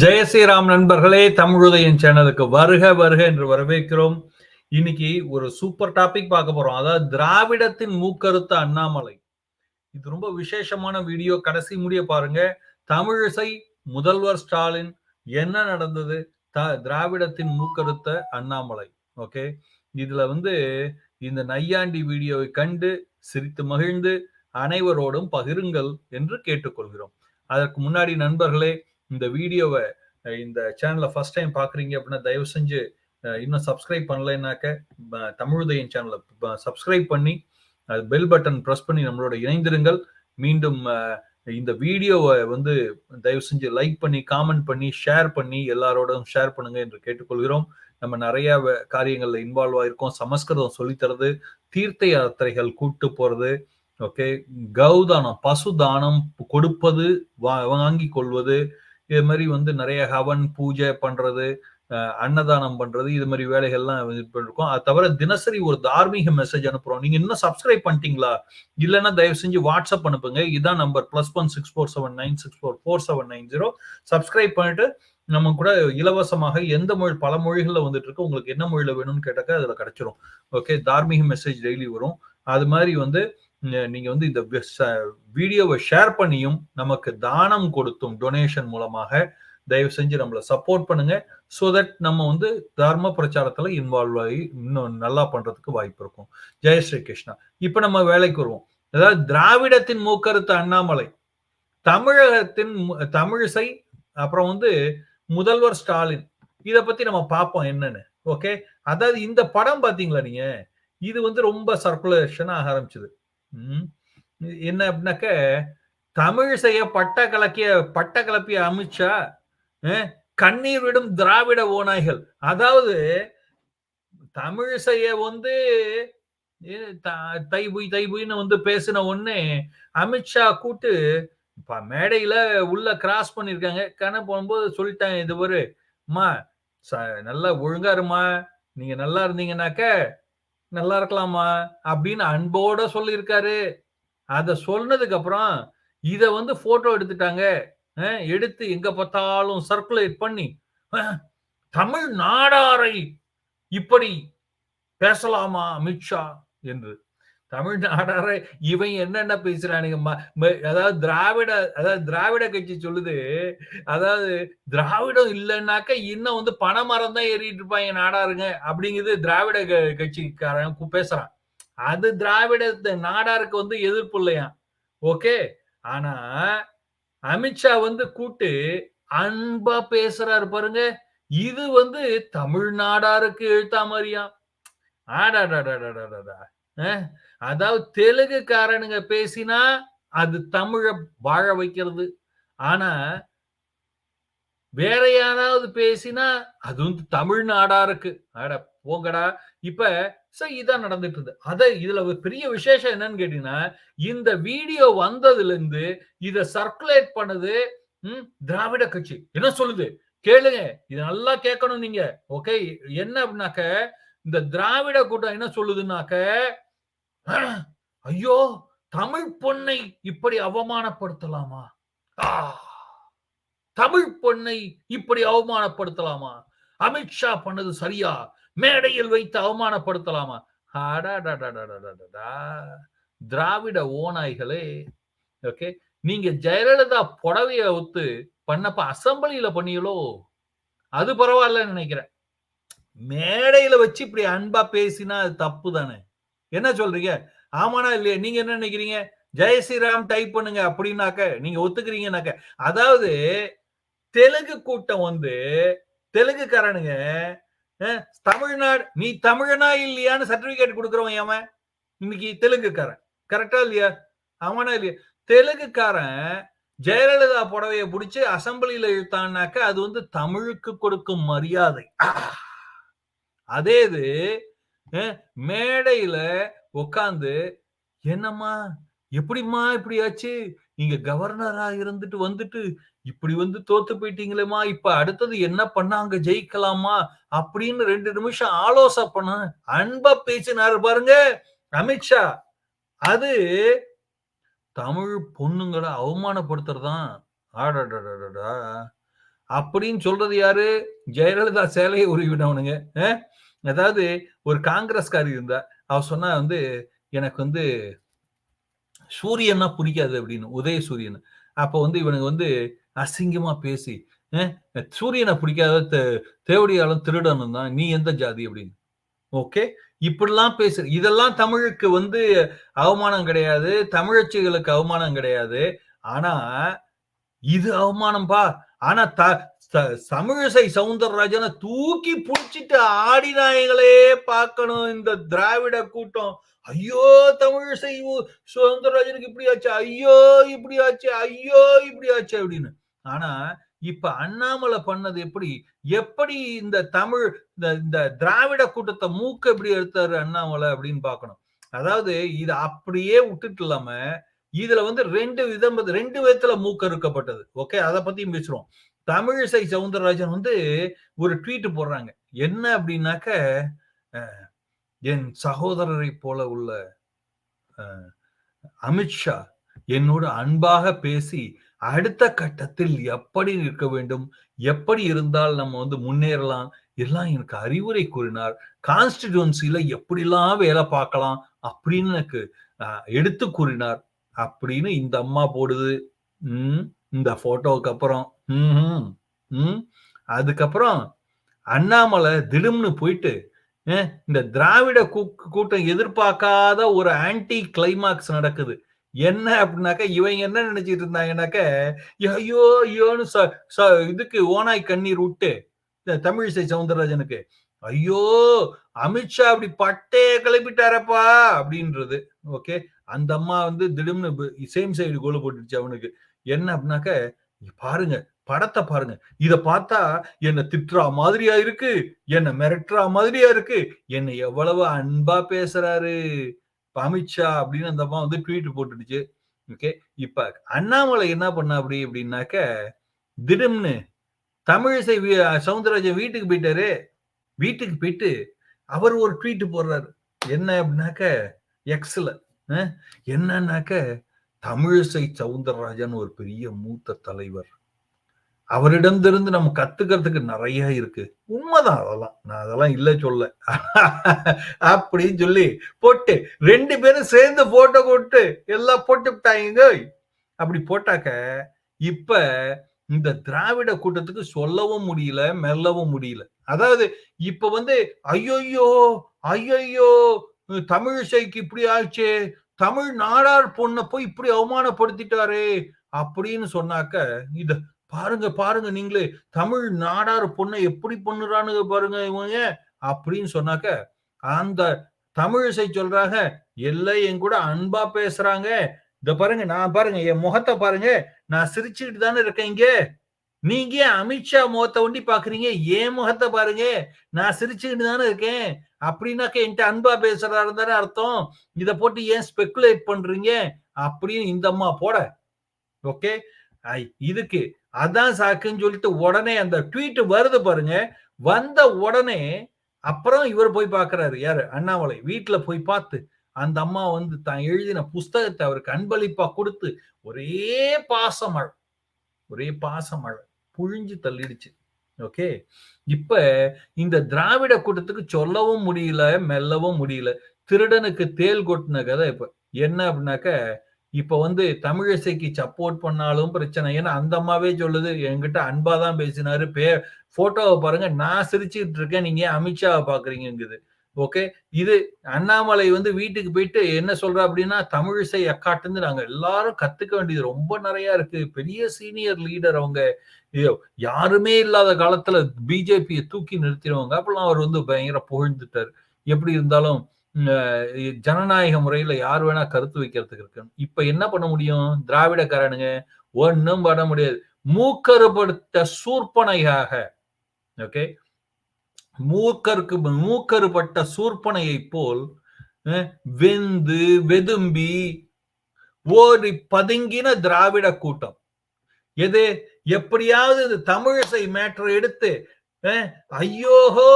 ஜெய ஸ்ரீராம் நண்பர்களே தமிழுதயன் சேனலுக்கு வருக வருக என்று வரவேற்கிறோம். இன்னைக்கு ஒரு சூப்பர் டாபிக் பார்க்க போறோம். அதாவது திராவிடத்தின் மூக்கருத்த அண்ணாமலை. இது ரொம்ப விசேஷமான வீடியோ கடைசி முடிய பாருங்க. தமிழிசை முதல்வர் ஸ்டாலின் என்ன நடந்தது? த திராவிடத்தின் மூக்கருத்த அண்ணாமலை. ஓகே இதுல வந்து இந்த நையாண்டி வீடியோவை கண்டு சிரித்து மகிழ்ந்து அனைவரோடும் பகிருங்கள் என்று கேட்டுக்கொள்கிறோம். அதற்கு முன்னாடி நண்பர்களே இந்த வீடியோவை இந்த சேனலை ஃபர்ஸ்ட் டைம் பார்க்குறீங்க அப்படின்னா தயவு செஞ்சு இன்னும் சப்ஸ்கிரைப் பண்ணலைன்னாக்க தமிழுதயம் சேனலை சப்ஸ்கிரைப் பண்ணி அது பெல் பட்டன் ப்ரெஸ் பண்ணி நம்மளோட இணைந்திருங்கள். மீண்டும் இந்த வீடியோவை வந்து தயவு செஞ்சு லைக் பண்ணி காமெண்ட் பண்ணி ஷேர் பண்ணி எல்லாரோடும் ஷேர் பண்ணுங்க என்று கேட்டுக்கொள்கிறோம். நம்ம நிறைய வ- காரியங்கள்ல இன்வால்வ் ஆயிருக்கோம். சமஸ்கிருதம் சொல்லித்தரது தீர்த்த யாத்திரைகள் கூட்டு போறது ஓகே கௌதானம் பசு தானம் கொடுப்பது வா- வாங்கி கொள்வது இது மாதிரி வந்து நிறைய ஹவன் பூஜை பண்றது அன்னதானம் பண்றது இது மாதிரி வேலைகள்லாம் இது பண்ணிருக்கோம். அது தவிர தினசரி ஒரு தார்மீக மெசேஜ் அனுப்புறோம். நீங்க இன்னும் சப்ஸ்கிரைப் பண்ணிட்டீங்களா? இல்லைன்னா தயவு செஞ்சு வாட்ஸ்அப் அனுப்புங்க. இதான் number plus one six four seven nine six four four seven nine zero subscribe பண்ணிட்டு நம்ம கூட இலவசமாக எந்த மொழி பல மொழிகள்ல வந்துட்டு இருக்கு. உங்களுக்கு என்ன மொழியில வேணும்னு கேட்டாக்க அதுல கிடைச்சிரும். ஓகே தார்மீக மெசேஜ் டெய்லி வரும். அது மாதிரி வந்து நீங்க வந்து இந்த வீடியோவை ஷேர் பண்ணியும் நமக்கு தானம் கொடுத்தும் டொனேஷன் மூலமாக தயவு செஞ்சு நம்மளை சப்போர்ட் பண்ணுங்க. ஸோ தட் நம்ம வந்து தர்ம பிரச்சாரத்துல இன்வால்வ் ஆகி இன்னும் நல்லா பண்றதுக்கு வாய்ப்பு இருக்கும். ஜெய் ஸ்ரீ கிருஷ்ணா. இப்ப நம்ம வேலைக்கு வருவோம். அதாவது திராவிடத்தின் மூக்கருத்து அண்ணாமலை தமிழகத்தின் தமிழிசை அப்புறம் வந்து முதல்வர் ஸ்டாலின். இதை பத்தி நம்ம பார்ப்போம் என்னன்னு. ஓகே அதாவது இந்த படம் பாத்தீங்களா நீங்க? இது வந்து ரொம்ப சர்க்குலேஷன் ஆக ஆரம்பிச்சது. என்ன அப்படின்னாக்க தமிழிசைய பட்ட கலக்கிய பட்ட கலப்பிய அமித்ஷா கண்ணீர் விடும் திராவிட ஓநாய்கள். அதாவது தமிழிசைய வந்து த- தைபுய் தைபுய்னு வந்து பேசின உடனே அமித்ஷா கூட்டு இப்ப மேடையில உள்ள கிராஸ் பண்ணிருக்காங்க. கண்ண போகும்போது சொல்லிட்டாங்க இது ஒரு அம்மா ச- நல்லா ஒழுங்கா இருமா நீங்க நல்லா இருந்தீங்கன்னாக்க நல்லா இருக்கலாமா? அப்படின்னு அன்போட சொல்லியிருக்காரு. அதை சொன்னதுக்கு அப்புறம் இதை வந்து போட்டோ எடுத்துட்டாங்க. எடுத்து எங்க பார்த்தாலும் சர்க்குலேட் பண்ணி தமிழ் நாடாரை இப்படி பேசலாமா அமித்ஷா? என்று. தமிழ்நாடாரை இவன் என்னென்ன பேசுறானுங்க? அதாவது திராவிட அதாவது திராவிட கட்சி சொல்லுது அதாவது திராவிடம் இல்லைன்னாக்க இன்னும் வந்து பனைமரம் தான் ஏறிட்டு இருப்பாங்க நாடாருங்க அப்படிங்கிறது திராவிட க- கட்சிக்காரன் பேசுறான். அது திராவிட நாடாருக்கு வந்து எதிர்ப்பு இல்லையா? ஓகே. ஆனா அமித்ஷா வந்து கூட்டு அன்பா பேசுறாரு பாருங்க இது வந்து தமிழ்நாடாருக்கு எழுத்தா மாதிரியா ஆடாடாடாடாடாடா அஹ், அதாவது தெலுங்குக்காரனுங்க பேசினா அது தமிழை வாழ வைக்கிறது. ஆனா வேற யாராவது பேசினா அது வந்து தமிழ்நாடா இருக்கு. அட போங்கடா. இப்ப சோ இதான் நடந்துட்டு இருக்கு அத இதுல ஒரு பெரிய விசேஷம் என்னன்னு கேட்டீங்கன்னா இந்த வீடியோ வந்ததுல இருந்து இதை சர்க்குலேட் பண்ணது ம், திராவிட கட்சி. என்ன சொல்லுது? கேளுங்க. இது நல்லா கேட்கணும் நீங்க. ஓகே என்ன அப்படின்னாக்க இந்த திராவிட கூட்டம் என்ன சொல்லுதுன்னாக்க ஐயோ தமிழ் பொண்ணை இப்படி அவமானப்படுத்தலாமா? ஆ தமிழ் பொண்ணை இப்படி அவமானப்படுத்தலாமா? அமித்ஷா பண்ணது சரியா? மேடையில் வைத்து அவமானப்படுத்தலாமா? திராவிட ஓநாய்களே. ஓகே நீங்க ஜெயலலிதா புடவைய ஒத்து பண்ணப்ப அசம்பிளியில பண்ணீங்களோ அது பரவாயில்லன்னு நினைக்கிறேன். மேடையில வச்சு இப்படி அன்பா பேசினா அது தப்பு தானே? என்ன சொல்றீங்க? ஆமானா இல்லையா. நீங்க என்ன நினைக்கிறீங்க? ஜெய் ஸ்ரீராம் டைப் பண்ணுங்க அப்படின்னாக்க நீங்க ஒத்துக்கிறீங்கன்னாக்க. அதாவது தெலுங்கு கூட்டம் வந்து தெலுங்குக்காரனுங்க தமிழ்நாடு நீ தமிழனா இல்லையான்னு சர்டிபிகேட் கொடுக்குறவன் ஏமா இன்னைக்கு தெலுங்குக்காரன். கரெக்டா இல்லையா? ஆமானா இல்லையா? தெலுங்குக்காரன் ஜெயலலிதா புடவைய பிடிச்சி அசம்பிளியில இழுத்தான்னாக்க அது வந்து தமிழுக்கு கொடுக்கும் மரியாதை. அதே இது மேடையில உக்காந்து என்னம்மா எப்படிம்மா இப்படி ஆச்சு? நீங்க கவர்னரா இருந்துட்டு வந்துட்டு இப்படி வந்து தோத்து போயிட்டீங்களேம்மா இப்ப அடுத்தது என்ன பண்ணாங்க ஜெயிக்கலாமா? அப்படின்னு ரெண்டு நிமிஷம் ஆலோசனை பண்ண அன்பா பேசினாரு பாருங்க அமித்ஷா. அது தமிழ் பொண்ணுங்களை அவமானப்படுத்துறதுதான். ஆடாடாடாடா அப்படின்னு சொல்றது யாரு? ஜெயலலிதா சேலையை உருவினவனுங்க அதாவது ஒரு காங்கிரஸ்காரி இருந்தா அவ சொன்னா வந்து எனக்கு வந்து சூரியன்னா பிடிக்காது அப்படின்னு உதய சூரியன் அப்ப வந்து இவனுக்கு வந்து அசிங்கமா பேசி சூரியனை பிடிக்காத தேவடியாலும் திருடனும் தான் நீ எந்த ஜாதி? அப்படின்னு. ஓகே? இப்படிலாம் பேசு இதெல்லாம் தமிழுக்கு வந்து அவமானம் கிடையாது தமிழச்சிகளுக்கு அவமானம் கிடையாது. ஆனா இது அவமானம்பா. ஆனா த தமிழிசை சவுந்தரராஜனை தூக்கி புடிச்சிட்டு ஆடினாயங்களே பார்க்கணும் இந்த திராவிட கூட்டம். ஐயோ தமிழிசை சவுந்தரராஜனுக்கு இப்படி ஆச்சு ஐயோ இப்படி ஆச்சு ஐயோ இப்படி ஆச்சு அப்படின்னு. ஆனா இப்ப அண்ணாமலை பண்ணது எப்படி? எப்படி இந்த தமிழ் இந்த இந்த திராவிட கூட்டத்தை மூக்க எப்படி எடுத்தாரு அண்ணாமலை அப்படின்னு பாக்கணும் அதாவது இது அப்படியே விட்டுட்டு இல்லாம இதுல வந்து ரெண்டு விதம் ரெண்டு விதத்துல மூக்க இருக்கப்பட்டது ஓகே அதை பத்தியும் பேசுறோம். தமிழிசை சவுந்தரராஜன் வந்து ஒரு ட்வீட் போடுறாங்க. என்ன அப்படின்னாக்க என் சகோதரரை போல உள்ள அமித்ஷா என்னோடு அன்பாக பேசி அடுத்த கட்டத்தில் எப்படி இருக்க வேண்டும் எப்படி இருந்தால் நம்ம வந்து முன்னேறலாம் எல்லாம் எனக்கு அறிவுரை கூறினார். கான்ஸ்டிடியூன்சில எப்படிலாம் வேலை பார்க்கலாம் அப்படின்னு எனக்கு எடுத்து கூறினார். அப்படின்னு இந்த அம்மா போடுது. உம் இந்த போட்டோவுக்கு அப்புறம் உம் அதுக்கப்புறம் அண்ணாமலை திடும்னு போயிட்டு இந்த திராவிட கூட்டம் எதிர்பார்க்காத ஒரு ஆன்டி கிளைமாக்ஸ் நடக்குது. என்ன அப்படின்னாக்க இவங்க என்ன நினைச்சிட்டு இருந்தாங்கன்னாக்க ஐயோ ஐயோன்னு இதுக்கு ஓனாய் கண்ணீர் விட்டு தமிழிசை சவுந்தரராஜனுக்கு ஐயோ அமித்ஷா அப்படி பட்டே கிளப்பிட்டாரப்பா அப்படின்றது. ஓகே? அந்த அம்மா வந்து திடீர்னு சேம் சைடு கோல போட்டுருச்சு அவனுக்கு. என்ன அப்படின்னாக்க பாருங்க படத்தை பாருங்க. இத பார்த்தா என்ன திட்டுறா மாதிரியா இருக்கு? என்ன மிரட்டுறா மாதிரியா இருக்கு? என்ன எவ்வளவு அன்பா பேசுறாரு? அமித்ஷா அப்படின்னு அந்த அம்மா வந்து ட்வீட் போட்டுடுச்சு. ஓகே இப்ப அண்ணாமலை என்ன பண்ண அப்படி அப்படின்னாக்க திடம்னு தமிழிசை சவுந்தரராஜன் வீட்டுக்கு போயிட்டாரு. வீட்டுக்கு போயிட்டு அவர் ஒரு ட்வீட் போடுறாரு. என்ன அப்படின்னாக்க எக்ஸ்ல என்னன்னாக்க தமிழிசை சவுந்தரராஜன் ஒரு பெரிய மூத்த தலைவர். அவரிடமிருந்து நம்ம கத்துக்கிறதுக்கு நிறைய இருக்கு. உண்மைதான் அதெல்லாம். நான் அதெல்லாம் இல்ல சொல்ல. அப்படின்னு சொல்லி போட்டு ரெண்டு பேரும் சேர்ந்து போட்டோ போட்டு எல்லாம் போட்டுட்டாங்க அப்படி போட்டாக்க இப்ப இந்த திராவிட கூட்டத்துக்கு சொல்லவும் முடியல மெல்லவும் முடியல. அதாவது இப்ப வந்து ஐயோயோ ஐயோயோ தமிழிசைக்கு இப்படி ஆச்சு தமிழ் நாடார் பொண்ணை போய் இப்படி அவமானப்படுத்திட்டாரே அப்படின்னு சொன்னாக்க இத பாருங்க பாருங்க நீங்களே தமிழ் நாடார் பொண்ணை எப்படி பண்ணுறானுங்க பாருங்க இவங்க அப்படின்னு சொன்னாக்க அந்த தமிழிசை சொல்றாங்க எல்லாம் என் கூட அன்பா பேசுறாங்க. இத பாருங்க நான் பாருங்க என் முகத்தை பாருங்க நான் சிரிச்சுக்கிட்டு தானே இருக்கேன் இங்கே. நீங்க அமித்ஷா முகத்தை ஒண்டி பாக்குறீங்க ஏன் முகத்தை பாருங்க? நான் சிரிச்சுக்கிட்டு தானே இருக்கேன். அப்படின்னாக்க என்கிட்ட அன்பா பேசுறதா தானே அர்த்தம். இத போட்டு ஏன் ஸ்பெகுலேட் பண்றீங்க? அப்படின்னு இந்த அம்மா போட. ஓகே இதுக்கு அதான் சாக்குன்னு சொல்லிட்டு உடனே அந்த ட்வீட் வருது பாருங்க. வந்த உடனே அப்புறம் இவர் போய் பாக்குறாரு. யாரு? அண்ணாமலை. வீட்டுல போய் பார்த்து அந்த அம்மா வந்து தான் எழுதின புஸ்தகத்தை அவருக்கு அன்பளிப்பா கொடுத்து ஒரே பாசமழை ஒரே பாசமழை புழிஞ்சு தள்ளிடுச்சு. ஓகே இப்ப இந்த திராவிட கூட்டத்துக்கு சொல்லவும் முடியல மெல்லவும் முடியல. திருடனுக்கு தேல் கொட்டின கதை இப்ப. என்ன அப்படின்னாக்க இப்ப வந்து தமிழிசைக்கு சப்போர்ட் பண்ணாலும் பிரச்சனை. ஏன்னா அந்த அம்மாவே சொல்லுது என்கிட்ட அன்பா தான் பேசினாரு. பே போட்டோவை பாருங்க நான் சிரிச்சுட்டு இருக்கேன். நீங்க அமித்ஷாவை பாக்குறீங்குது ஓகே? இது அண்ணாமலை வந்து வீட்டுக்கு போயிட்டு என்ன சொல்ற அப்படின்னா தமிழிசை அக்காட்டுந்து நாங்க எல்லாரும் கத்துக்க வேண்டியது ரொம்ப நிறைய இருக்கு. பெரிய சீனியர் லீடர் அவங்க. யாருமே இல்லாத காலத்துல பிஜேபியை தூக்கி நிறுத்திடுவாங்க அப்பெல்லாம் அவர் வந்து பயங்கர புகழ்ந்துட்டார். எப்படி இருந்தாலும் ஜனநாயக முறையில யார் வேணா கருத்து வைக்கிறதுக்கு இருக்கு. இப்ப என்ன பண்ண முடியும்? திராவிடக்காரனுங்க ஒன்னும் பண்ண முடியாது. மூக்கருபடுத்த சூர்பனையாக. ஓகே? மூக்கருக்கு மூக்கருப்பட்ட சூர்பனையை போல் வெந்து வெதும்பி ஓடி பதுங்கின திராவிட கூட்டம். எது? எப்படியாவது இந்த தமிழிசை மேட்டர் எடுத்து ஐயோஹோ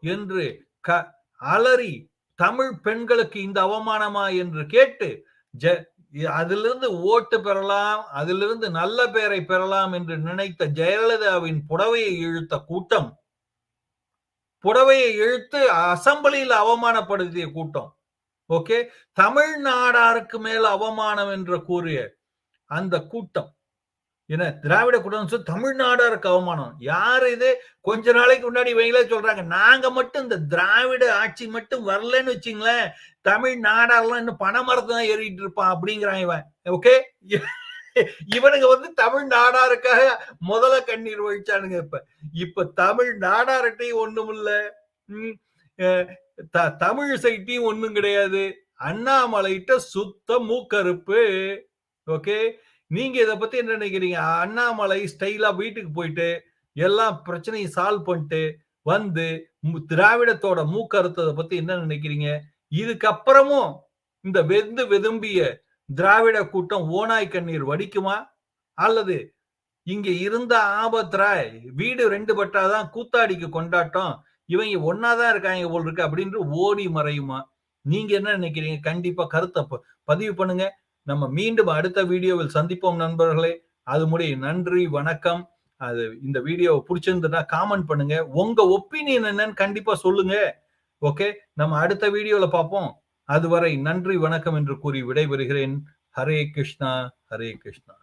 என்று க அலறி தமிழ் பெண்களுக்கு இந்த அவமானமா என்று கேட்டு ஜ அதிலிருந்து ஓட்டு பெறலாம் அதிலிருந்து நல்ல பெயரை பெறலாம் என்று நினைத்த ஜெயலலிதாவின் புடவையை இழுத்த கூட்டம் புடவையை இழுத்து அசம்பிளியில் அவமானப்படுத்திய கூட்டம். ஓகே? தமிழ்நாடாருக்கு மேல் அவமானம் என்று கூறிய அந்த கூட்டம். என்ன? திராவிட கூட்டம் சொல்லி தமிழ்நாடாருக்கு அவமானம். யார் இது? கொஞ்ச நாளைக்கு முன்னாடி இவங்களே சொல்றாங்க நாங்க மட்டும் இந்த திராவிட ஆட்சி மட்டும் வரலன்னு வச்சுங்களேன் தமிழ்நாடாரெல்லாம் இன்னும் பனை மரத்தை தான் ஏறிட்டு இருப்பான் அப்படிங்கிறான் இவன். ஓகே? இவனுங்க வந்து தமிழ் நாடாருக்காக முதல்ல கண்ணீர் வழிச்சானுங்க இப்ப. இப்ப தமிழ் நாடார்ட்டையும் ஒண்ணும் இல்ல. ம், த- தமிழ் சைட்டையும் ஒண்ணும் கிடையாது. அண்ணாமலைகிட்ட சுத்த மூக்கறுப்பு. ஓகே? நீங்க இத பத்தி என்ன நினைக்கிறீங்க? அண்ணாமலை ஸ்டைலா வீட்டுக்கு போயிட்டு எல்லாம் பிரச்சனையும் சால்வ் பண்ணிட்டு வந்து திராவிடத்தோட மூக்கறுத்ததை பத்தி என்ன நினைக்கிறீங்க? இதுக்கப்புறமும் இந்த வெந்து வெதும்பிய திராவிட கூட்டம் ஓனாய் கண்ணீர் வடிக்குமா? அல்லது இங்க இருந்த ஆபத்ராய் வீடு ரெண்டு பட்டாதான் கூத்தாடிக்கு கொண்டாட்டம் இவங்க ஒன்னாதான் இருக்காங்க போல் இருக்கு அப்படின்னு ஓடி மறையுமா? நீங்க என்ன நினைக்கிறீங்க? கண்டிப்பா கருத்தை ப- பதிவு பண்ணுங்க. நம்ம மீண்டும் அடுத்த வீடியோவில் சந்திப்போம் நண்பர்களே. அது முடிய நன்றி வணக்கம். அது இந்த வீடியோவை பிடிச்சிருந்ததுன்னா காமெண்ட் பண்ணுங்க. உங்க ஒப்பீனியன் என்னன்னு கண்டிப்பா சொல்லுங்க. ஓகே நம்ம அடுத்த வீடியோல பார்ப்போம். அதுவரை நன்றி வணக்கம் என்று கூறி விடைபெறுகிறேன். ஹரே கிருஷ்ணா ஹரே கிருஷ்ணா.